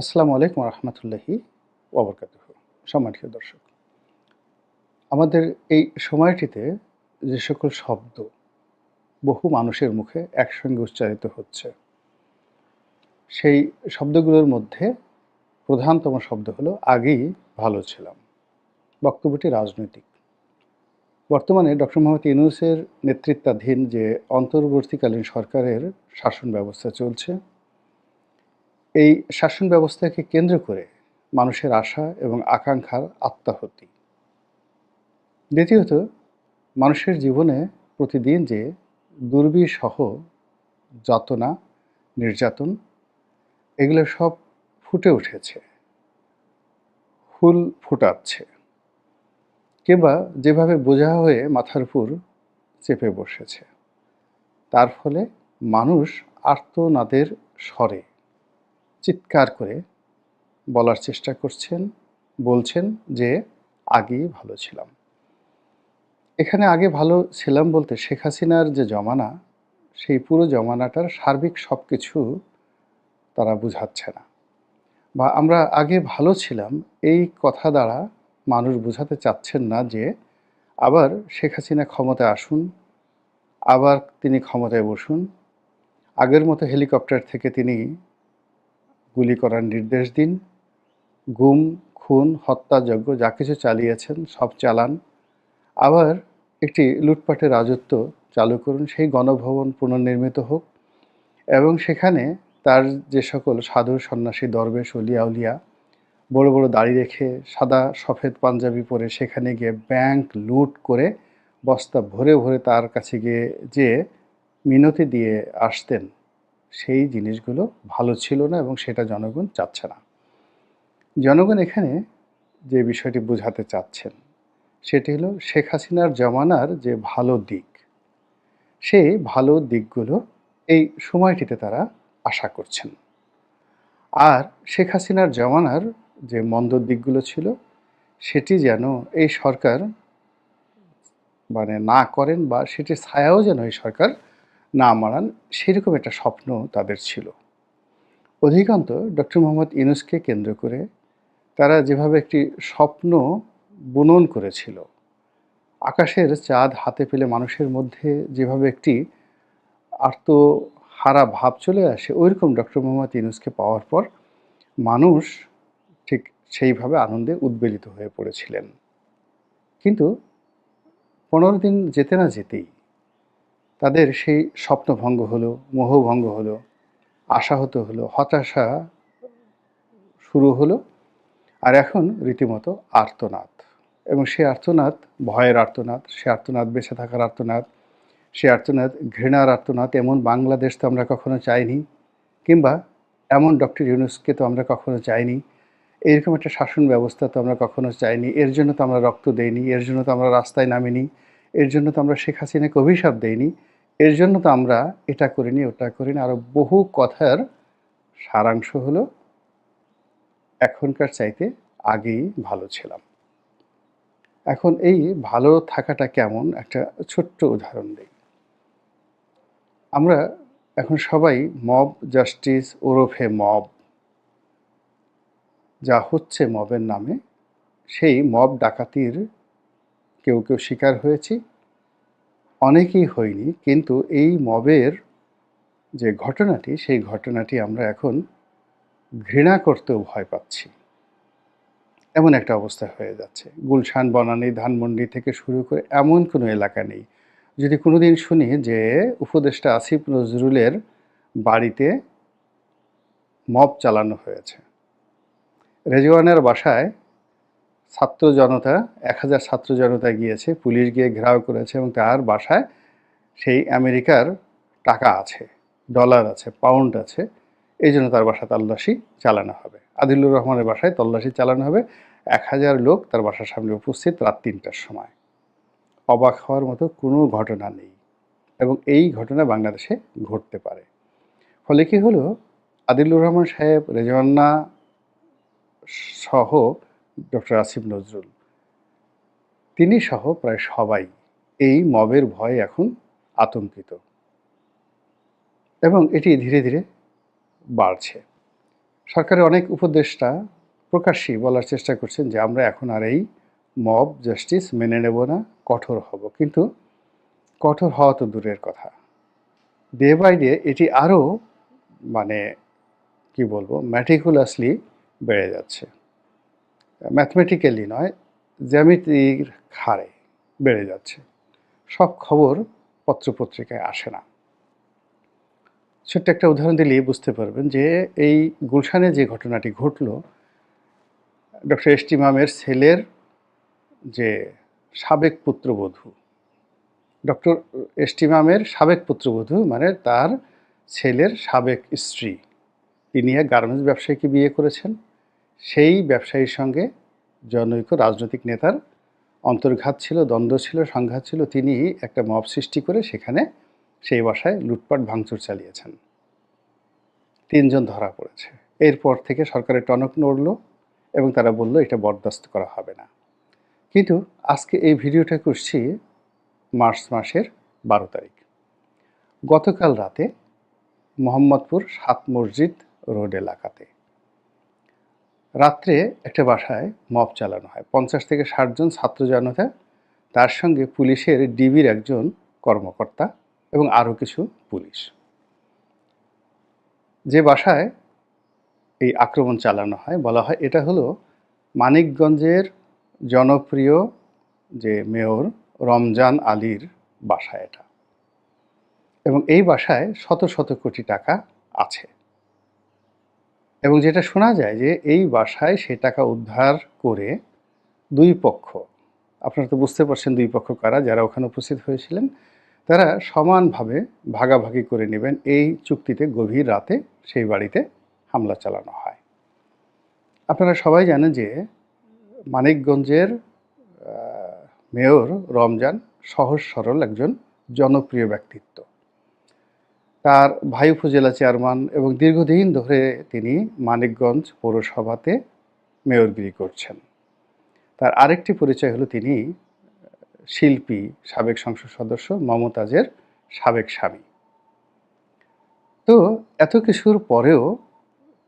আসসালামু আলাইকুম রহমতুল্লাহি ওবরকাত সম্মানিত দর্শক, আমাদের এই সময়টিতে যে সকল শব্দ বহু মানুষের মুখে একসঙ্গে উচ্চারিত হচ্ছে, সেই শব্দগুলোর মধ্যে প্রধানতম শব্দ হলো, আগেই ভালো ছিলাম। বক্তব্যটি রাজনৈতিক। বর্তমানে ডক্টর মোহাম্মদ ইউনুসের নেতৃত্বাধীন যে অন্তর্বর্তীকালীন সরকারের শাসন ব্যবস্থা চলছে এই শাসন ব্যবস্থাকে কেন্দ্র করে মানুষের আশা এবং আকাঙ্ক্ষার আত্মাহতি। দ্বিতীয়ত, মানুষের জীবনে প্রতিদিন যে দুর্বিসহ যাতনা, নির্যাতন, এগুলো সব ফুটে উঠেছে, ফুল ফুটাচ্ছে, কিংবা যেভাবে বোঝা হয়ে মাথার উপর চেপে বসেছে, তার ফলে মানুষ আর্তনাদের স্বরে চিৎকার করে বলার চেষ্টা করছেন, বলছেন যে, আগেই ভালো ছিলাম। এখানে আগে ভালো ছিলাম বলতে শেখ হাসিনার যে জমানা, সেই পুরো জমানাটার সার্বিক সব কিছু তারা বুঝাচ্ছে না। বা আমরা আগে ভালো ছিলাম, এই কথা দ্বারা মানুষ বোঝাতে চাচ্ছেন না যে, আবার শেখ হাসিনা ক্ষমতায় আসুন, আবার তিনি ক্ষমতায় বসুন। আগের মতো হেলিকপ্টার থেকে তিনি গুলি করার নির্দেশ দিন। গুম, খুন, হত্যাযজ্ঞ যা কিছু চালিয়েছেন সব চালান। আবার একটি লুটপাটের রাজত্ব চালু করুন, সেই গণভবন পুনর্নির্মিত হোক এবং সেখানে তার যে সকল সাধু সন্ন্যাসী, দরবেশ উলিয়া উলিয়া বড় বড় দাড়ি রেখে সাদা সফেদ পাঞ্জাবি পরে সেখানে গিয়ে ব্যাংক লুট করে বস্তা ভরে ভরে তার কাছে গিয়ে যে মিনতি দিয়ে আসতেন। সেই জিনিসগুলো ভালো ছিল না এবং সেটা জনগণ চাচ্ছে না। জনগণ এখানে যে বিষয়টি বোঝাতে চাচ্ছেন, সেটি হলো শেখ হাসিনার জমানার যে ভালো দিক সেই ভালো দিকগুলো এই সময়টিতে তারা আশা করছেন। আর শেখ হাসিনার জমানার যে মন্দ দিকগুলো ছিল, সেটি যেন এই সরকার মানে না করেন বা সেটির ছায়াও যেন এই সরকার না মারান সেরকম একটা স্বপ্ন তাদের ছিল। অধিকান্ত ডক্টর মোহাম্মদ ইউনুসকে কেন্দ্র করে তারা যেভাবে একটি স্বপ্ন বুনন করেছিল, আকাশের চাঁদ হাতে পেলে মানুষের মধ্যে যেভাবে একটি আর্তহারা ভাব চলে আসে, ওইরকম ডক্টর মোহাম্মদ ইউনুসকে পাওয়ার পর মানুষ ঠিক সেইভাবে আনন্দে উদ্বেলিত হয়ে পড়েছিলেন। কিন্তু পনেরো দিন যেতে না যেতেই তাদের সেই স্বপ্নভঙ্গ হলো মোহভঙ্গ হলো, আশাহত হলো, হতাশা শুরু হলো, আর এখন রীতিমতো আর্তনাদ। এবং সে আর্তনাদ, ভয়ের আর্তনাদ, সে আর্তনাদ বেঁচে থাকার আর্তনাদ, সে আর্তনাদ ঘৃণার আর্তনাদ, এমন বাংলাদেশ তো আমরা কখনো চাইনি, কিংবা এমন ডক্টর ইউনুসকে তো আমরা কখনো চাইনি, এরকম একটা শাসন ব্যবস্থা তো আমরা কখনো চাইনি, এর জন্য তো আমরা রক্ত দেইনি, এর জন্য তো আমরা রাস্তায় নামিনি, এর জন্য তো আমরা শেখ হাসিনাকে অভিশাপ দেইনি এর জন্য তো আমরা এটা করিনি, ওটা করিনি। আরও বহু কথার সারাংশ হলো, এখনকার চাইতে আগেই ভালো ছিলাম। এখন এই ভালো থাকাটা কেমন? একটা ছোট্ট উদাহরণ দিই। আমরা এখন সবাই মব জাস্টিস ওরফে মব। যা হচ্ছে মবের নামে, সেই মব ডাকাতির কেউ কেউ শিকার হয়েছি। অনেকেই হয়নি, কিন্তু এই মবের যে ঘটনাটি, সেই ঘটনাটি আমরা এখন ঘৃণা করতেও ভয় পাচ্ছি। এমন একটা অবস্থা হয়ে যাচ্ছে। গুলশান, বনানী, ধানমন্ডি থেকে শুরু করে এমন কোনো এলাকা নেই। যদি কোনোদিন শুনি যে উপদেষ্টা আসিফ নজরুলের বাড়িতে মব চালানো হয়েছে। রেজওয়ানের বাসায় ছাত্র জনতা, এক হাজার ছাত্র জনতা গিয়েছে, পুলিশ গিয়ে ঘেরাও করেছে এবং তার বাসায় সেই আমেরিকার টাকা আছে, ডলার আছে, পাউন্ড আছে। এই জন্য তার বাসায় তল্লাশি চালানো হবে। আদিলুর রহমানের বাসায় তল্লাশি চালানো হবে। এক হাজার লোক তার বাসার সামনে উপস্থিত রাত তিনটার সময়। অবাক হওয়ার মতো কোনো ঘটনা নেই এবং এই ঘটনা বাংলাদেশে ঘটতে পারে। ফলে কি হলো? আদিলুর রহমান সাহেব, রেজওয়ান্না সহ ডক্টর আসিফ নজরুল। তিনি সহ প্রায় সবাই এই মবের ভয়ে এখন আতঙ্কিত। এবং এটি ধীরে ধীরে বাড়ছে। সরকারের অনেক উপদেষ্টা প্রকাশ্যেই বলার চেষ্টা করছেন যে, আমরা এখন আর এই মব জাস্টিস মেনে নেব না, কঠোর হব। কিন্তু কঠোর হওয়া তো দূরের কথা। ডে বাই ডে এটি আরও মানে কি বলব ম্যাটিকুলাসলি বেড়ে যাচ্ছে। ম্যাথমেটিক্যালি নয়, জ্যামিতির হারে বেড়ে যাচ্ছে। সব খবর পত্রপত্রিকায় আসে না। ছোট্ট একটা উদাহরণ দিলেই বুঝতে পারবেন যে এই গুলশানে যে ঘটনাটি ঘটল, ডক্টর এস টি মামের ছেলের যে সাবেক পুত্রবধূ, ডক্টর এস টি মামের সাবেক পুত্রবধূ মানে তার ছেলের সাবেক স্ত্রী, তিনি এক গার্মেন্টস ব্যবসায়ীকে বিয়ে করেছেন। সেই ব্যবসায়ীর সঙ্গে জনৈক রাজনৈতিক নেতার অন্তর্ঘাত ছিল, দ্বন্দ্ব ছিল, সংঘাত ছিল। তিনি একটা মব সৃষ্টি করে সেখানে সেই বাসায় লুটপাট, ভাঙচুর চালিয়েছেন। তিনজন ধরা পড়েছে। এরপর থেকে সরকারের টনক নড়ল এবং তারা বলল, এটা বরদাস্ত করা হবে না। কিন্তু আজকে এই ভিডিওটা করছি মার্চ মাসের বারো তারিখ। গতকাল রাতে মোহাম্মদপুর সাত মসজিদ রোড এলাকাতে। রাত্রে একটা বাসায় মব চালানো হয়। পঞ্চাশ থেকে ষাটজন ছাত্র জনতা, তার সঙ্গে পুলিশের ডিবির একজন কর্মকর্তা এবং আরও কিছু পুলিশ। যে বাসায় এই আক্রমণ চালানো হয়, বলা হয় এটা হলো মানিকগঞ্জের জনপ্রিয় যে মেয়র রমজান আলীর বাসা এটা। এবং এই বাসায় শত শত কোটি টাকা আছে। এবং যেটা শোনা যায় যে এই বাসায় সে টাকা উদ্ধার করে দুই পক্ষ, আপনারা তো বুঝতে পারছেন দুই পক্ষ কারা, যারা ওখানে উপস্থিত হয়েছিলেন, তারা সমানভাবে ভাগাভাগি করে নেবেন। এই চুক্তিতে গভীর রাতে সেই বাড়িতে হামলা চালানো হয়। আপনারা সবাই জানেন যে মানিকগঞ্জের মেয়র রমজান সহজ সরল একজন জনপ্রিয় ব্যক্তিত্ব। তার ভাই উপজেলা চেয়ারম্যান এবং দীর্ঘদিন ধরে তিনি মানিকগঞ্জ পৌরসভাতে মেয়রগিরি করছেন। তার আরেকটি পরিচয় হলো তিনি শিল্পী, সাবেক সংসদ সদস্য মমতাজের সাবেক স্বামী। তো এত কিছুর পরেও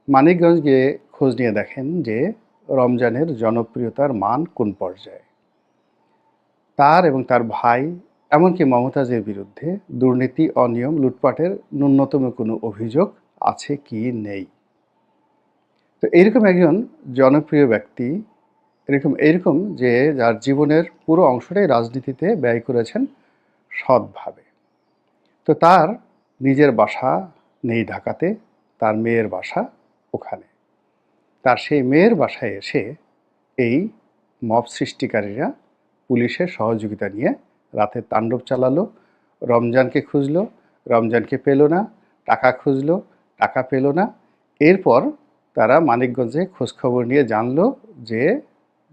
মানিকগঞ্জ গিয়ে খোঁজ নিয়ে দেখেন যে রমজানের জনপ্রিয়তার মান কোন পর্যায়ে। তার এবং তার ভাই এমনকি মমতাজের বিরুদ্ধে দুর্নীতি, অনিয়ম, লুটপাটের ন্যূনতম কোনো অভিযোগ আছে কি নেই? তো এইরকম একজন জনপ্রিয় ব্যক্তি, এরকম এইরকম যে যার জীবনের পুরো অংশটাই রাজনীতিতে ব্যয় করেছেন সৎভাবে। তো তার নিজের বাসা নেই ঢাকাতে, তার মেয়ের বাসা ওখানে। তার সেই মেয়ের বাসায় এসে এই মব সৃষ্টিকারীরা পুলিশের সহযোগিতা নিয়ে রাতে তাণ্ডব চালালো, রমজানকে খুঁজলো, রমজানকে পেল না, টাকা খুঁজলো, টাকা পেল না। এরপর তারা মানিকগঞ্জে খোঁজখবর নিয়ে জানলো যে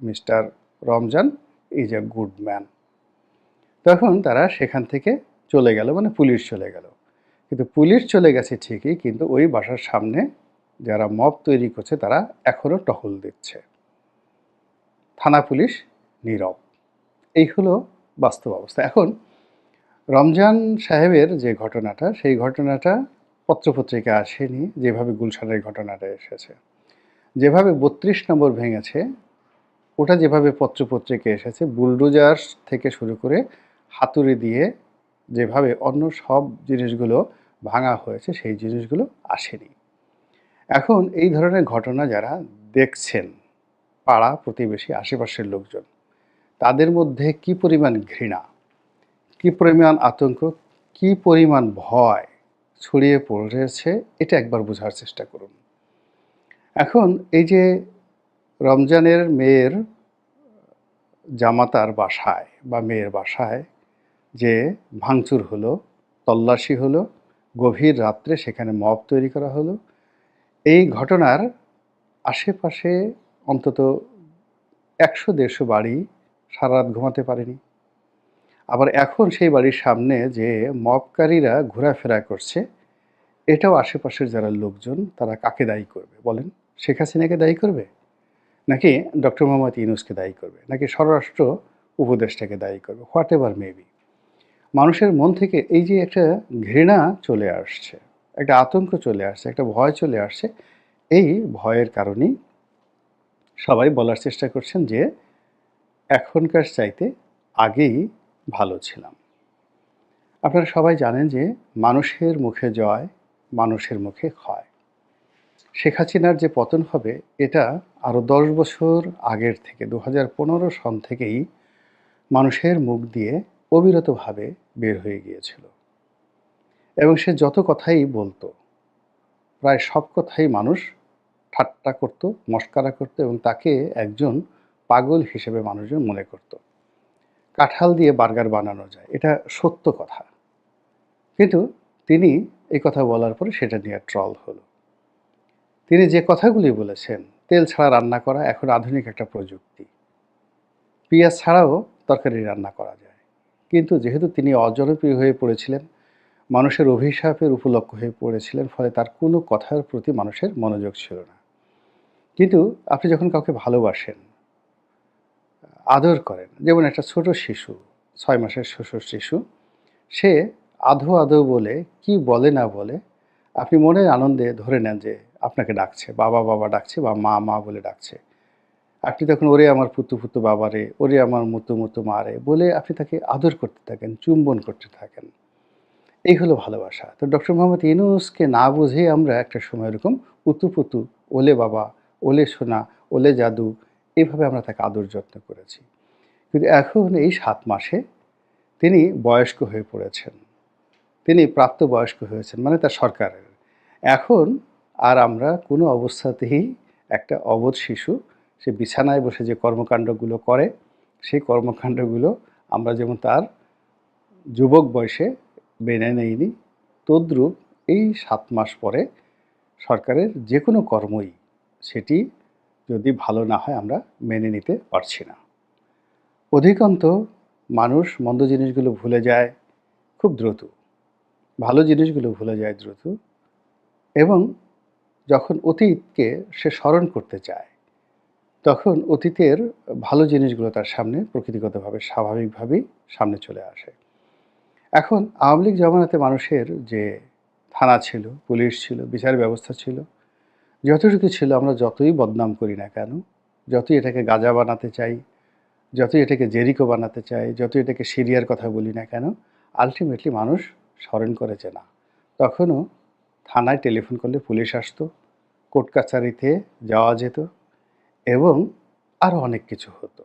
mister Ramzan is a good man তখন তারা সেখান থেকে চলে গেল মানে পুলিশ চলে গেল। কিন্তু পুলিশ চলে গেছে ঠিকই, কিন্তু ওই বাসার সামনে যারা মব তৈরি করছে, তারা এখনও টহল দিচ্ছে। থানা পুলিশ নীরব। এই হলো বাস্তব অবস্থা। এখন রমজান সাহেবের যে ঘটনাটা, সেই ঘটনাটা পত্রপত্রিকা আসেনি যেভাবে গুলশানের ঘটনাটা এসেছে। যেভাবে বত্রিশ নম্বর ভেঙেছে, ওটা যেভাবে পত্রপত্রিকা এসেছে, বুলডোজার থেকে শুরু করে হাতুড়ি দিয়ে যেভাবে অন্য সব জিনিসগুলো ভাঙা হয়েছে, সেই জিনিসগুলো আসেনি। এখন এই ধরনের ঘটনা যারা দেখছেন, পাড়া প্রতিবেশী, আশেপাশের লোকজন তাদের মধ্যে কি পরিমাণ ঘৃণা, কি পরিমাণ আতঙ্ক, কি পরিমাণ ভয় ছড়িয়ে পড়েছে, এটা একবার বোঝার চেষ্টা করুন। এখন এই যে রমজানের মেয়ের জামাতার বাসায় বা মেয়ের বাসায় যে ভাঙচুর হলো, তল্লাশি হলো, গভীর রাত্রে সেখানে মব তৈরি করা হলো, এই ঘটনার আশেপাশে অন্তত একশো দেড়শো বাড়ি সারা রাত ঘুমাতে পারেনি। আবার এখন সেই বাড়ির সামনে যে মবকারীরা ঘোরাফেরা করছে, এটাও আশেপাশের যারা লোকজন, তারা কাকে দায়ী করবে বলেন? শেখ হাসিনাকে দায়ী করবে? নাকি ডক্টর মোহাম্মদ ইউনুসকে দায়ী করবে? নাকি স্বরাষ্ট্র উপদেষ্টাকে দায়ী করবে? হোয়াট এভার মেবি মানুষের মন থেকে এই যে একটা ঘৃণা চলে আসছে, একটা আতঙ্ক চলে আসছে, একটা ভয় চলে আসছে, এই ভয়ের কারণেই সবাই বলার চেষ্টা করছেন যে এখনকার চাইতে আগেই ভালো ছিলাম। আপনারা সবাই জানেন যে মানুষের মুখে জয়, মানুষের মুখে ক্ষয়। শেখ হাসিনার যে পতন হবে, এটা আরও দশ বছর আগের থেকে দু হাজার পনেরো সন থেকেই মানুষের মুখ দিয়ে অবিরতভাবে বের হয়ে গিয়েছিল। এবং সে যত কথাই বলতো, প্রায় সব কথাই মানুষ ঠাট্টা করত, মস্কারা করত এবং তাকে একজন পাগল হিসেবে মানুষজন মনে করত। কাঁঠাল দিয়ে বার্গার বানানো যায়, এটা সত্য কথা। কিন্তু তিনি এই কথা বলার পরে সেটা নিয়ে ট্রল হলো। তিনি যে কথাগুলি বলেছেন, তেল ছাড়া রান্না করা এখন আধুনিক একটা প্রযুক্তি। পেঁয়াজ ছাড়াও তরকারি রান্না করা যায়। কিন্তু যেহেতু তিনি অজনপ্রিয় হয়ে পড়েছিলেন, মানুষের অভিশাপের উপলক্ষ হয়ে পড়েছিলেন, ফলে তার কোনো কথার প্রতি মানুষের মনোযোগ ছিল না। কিন্তু আপনি যখন কাউকে ভালোবাসেন আদর করেন। যেমন একটা ছোট শিশু, ছয় মাসের শ্বশুর শিশু, সে আধো আধো বলে, কি বলে না বলে? আপনি মনের আনন্দে ধরে নেন যে আপনাকে ডাকছে, বাবা বাবা ডাকছে বা মা মা বলে ডাকছে। আপনি তখন, ওরে আমার পুতু পুতু বাবারে ওরে আমার মুতু মুতু মারে বলে আপনি তাকে আদর করতে থাকেন, চুম্বন করতে থাকেন। এই হলো ভালোবাসা। তো ডক্টর মোহাম্মদ ইনুসকে না বুঝে আমরা একটা সময় এরকম পুতু পুতু ওলে বাবা, ওলে সোনা, ওলে জাদু এইভাবে আমরা তাকে আদর যত্ন করেছি। কিন্তু এখন এই সাত মাসে তিনি বয়স্ক হয়ে পড়েছেন। তিনি প্রাপ্তবয়স্ক হয়েছেন মানে তার সরকারের। এখন আর আমরা কোনো অবস্থাতেই একটা অবধ শিশু, সে বিছানায় বসে যে কর্মকাণ্ডগুলো করে, সেই কর্মকাণ্ডগুলো আমরা যেমন তার যুবক বয়সে মেনে নেইনি, তদ্রূপ এই সাত মাস পরে সরকারের যে কোনো কর্মই সেটি যদি ভালো না হয় আমরা মেনে নিতে পারছি না। অধিকান্ত মানুষ মন্দ জিনিসগুলো ভুলে যায়, খুব দ্রুত। ভালো জিনিসগুলো ভুলে যায় দ্রুত। এবং যখন অতীতকে সে স্মরণ করতে চায়, তখন অতীতের ভালো জিনিসগুলো তার সামনে প্রকৃতিগতভাবে, স্বাভাবিকভাবেই সামনে চলে আসে। এখন আওয়ামী লীগ জমানাতে মানুষের যে থানা ছিল, পুলিশ ছিল, বিচার ব্যবস্থা ছিল যতটুকু ছিল আমরা যতই বদনাম করি না কেন, যতই এটাকে গাজা বানাতে চাই, যতই এটাকে জেরিকো বানাতে চাই, যতই এটাকে সিরিয়ার কথা বলি না কেন আলটিমেটলি মানুষ স্মরণ করেছে না। তখনও থানায় টেলিফোন করলে পুলিশ আসতো, কোর্ট কাছারিতে যাওয়া যেত এবং আরও অনেক কিছু হতো।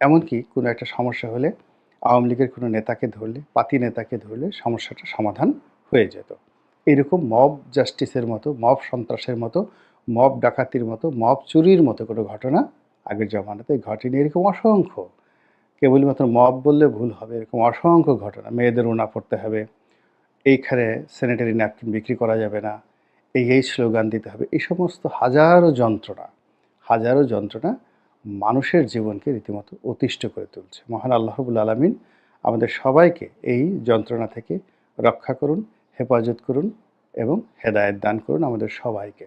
এমনকি কোনো একটা সমস্যা হলে আওয়ামী লীগের কোনো নেতাকে ধরলে, পাতি নেতাকে ধরলে সমস্যাটা সমাধান হয়ে যেত। এরকম মব জাস্টিসের মতো মব সন্ত্রাসের মতো মব ডাকাতির মতো, মব চুরির মতো কোনো ঘটনা আগের জমানাতে ঘটেনি। এরকম অসংখ্য, কেবলমাত্র মব বললে ভুল হবে, এরকম অসংখ্য ঘটনা। মেয়েদের ওনা পড়তে হবে, এইখানে স্যানিটারি ন্যাপকিন বিক্রি করা যাবে না, এই এই স্লোগান দিতে হবে। এই সমস্ত হাজারো যন্ত্রণা হাজারো যন্ত্রণা মানুষের জীবনকে রীতিমতো অতিষ্ঠ করে তুলছে। মহান আল্লাহবুল আলমিন আমাদের সবাইকে এই যন্ত্রণা থেকে রক্ষা করুন, হেফাজত করুন এবং হেদায়ত দান করুন আমাদের সবাইকে।